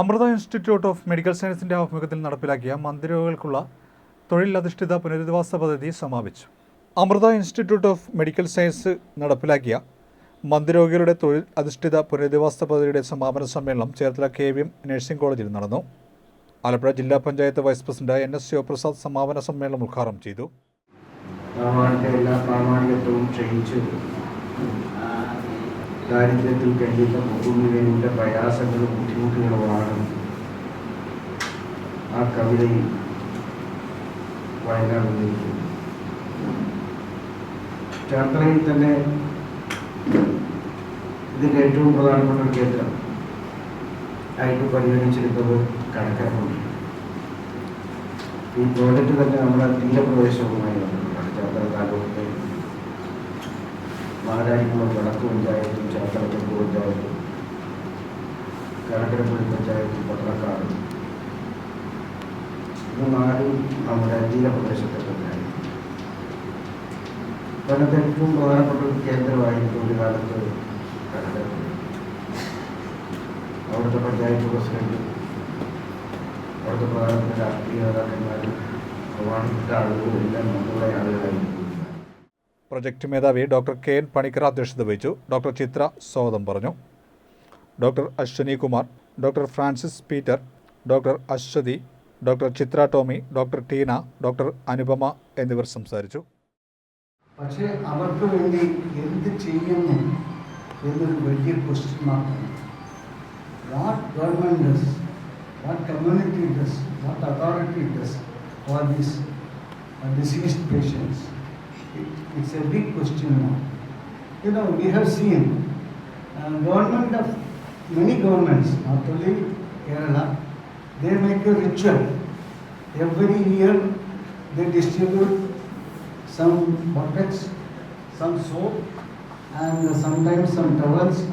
Amrita institute of medical സയൻസിന്റെ ആഭിമുഖ്യത്തിൽ നടപ്പിലാക്കിയ മന്ദിരോഗികൾക്കുള്ള തൊഴിലധിഷ്ഠിത പുനരധിവാസ പദ്ധതി സമാപിച്ചു. Amrita institute of medical science നടപ്പിലാക്കിയ മന്ദിരോഗികളുടെ തൊഴിൽ അധിഷ്ഠിത പുനരധിവാസ പദ്ധതിയുടെ സമാപന സമ്മേളനം Cherthala K V M nursing കോളേജിൽ നടന്നു. ആലപ്പുഴ ജില്ലാ panchayat vice president N S Sivaprasad സമാപന സമ്മേളനം ഉദ്ഘാടനം ചെയ്തു. എല്ലാ ദാരിദ്ര്യത്തിൽ കഴിയുന്ന മുഖുവിന്റെ പ്രയാസങ്ങളും ബുദ്ധിമുട്ടുകളുമാണ് ആ കവിതയിൽ വയനാട് വന്നിരിക്കുന്നത് തന്നെ ഇതിന്റെ ഏറ്റവും പ്രധാനപ്പെട്ട ഒരു കേന്ദ്രം ആയിട്ട് പരിഗണിച്ചിരുന്നത് കണക്കാക്കുണ്ട് ഈ പ്രോജക്റ്റ് തന്നെ നമ്മുടെ തീരപ്രദേശവുമായി ബന്ധപ്പെട്ടാണ്. താലൂക്കിലെ മാരാരിക്കുളം വടക്ക് പഞ്ചായത്തും ചേർത്തല തെക്ക് പഞ്ചായത്തും കരക്കരപ്പള്ളി പഞ്ചായത്തും പത്രക്കാടും ഇത് നാലും നമ്മുടെ തീരപ്രദേശത്തെ പഞ്ചായത്ത് കൊല്ലത്തെ ഏറ്റവും പ്രധാനപ്പെട്ട ഒരു കേന്ദ്രമായിരുന്നു ഒരു കാലത്ത് കടക്കരപ്പള്ളി അവിടുത്തെ പഞ്ചായത്ത് പ്രസിഡന്റ് അവിടുത്തെ പ്രധാനപ്പെട്ട രാഷ്ട്രീയ നേതാക്കന്മാരും പ്രധാനപ്പെട്ട ആളുകളും എല്ലാം നമ്മുടെ ആളുകളായിരുന്നു പ്രൊജക്ട് മേധാവി ഡോക്ടർ കെ എൻ പണിക്കർ അധ്യക്ഷത വഹിച്ചു. ഡോക്ടർ ചിത്ര സ്വാഗതം പറഞ്ഞു. Doctor Ashwini Kumar doctor Francis Peter doctor Aswathy doctor Chitra Tomy doctor Teena doctor Anupama എന്നിവർ സംസാരിച്ചു. പക്ഷേ അവർക്ക് വേണ്ടി എന്ത് ചെയ്യുന്നു എന്നൊരു വലിയ ക്വസ്റ്റ്യൻ മാർക്കാണ് what government does what community does what authority does for these diseased patients it's a big question now. You know, we have seen uh, government of many governments, not only Kerala, they make a ritual. Every year they distribute some buckets, some soap, and sometimes some towels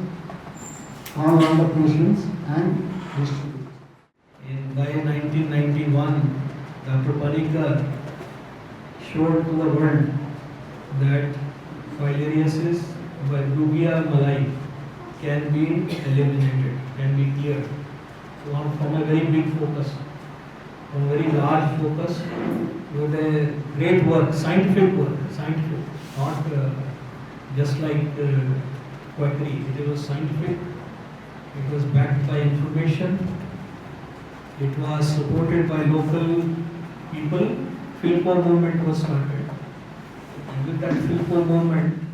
all the patients and distribute. In, by 1991, Dr. Panikar showed to the world that filariasis by Brugia malai can be eliminated, can be cleared from, from a very big focus, from a very large focus with a great work, scientific work, scientific, not uh, just like uh, quackery. It was scientific, it was backed by information, it was supported by local people. Philpol movement was started. With that Philpol movement,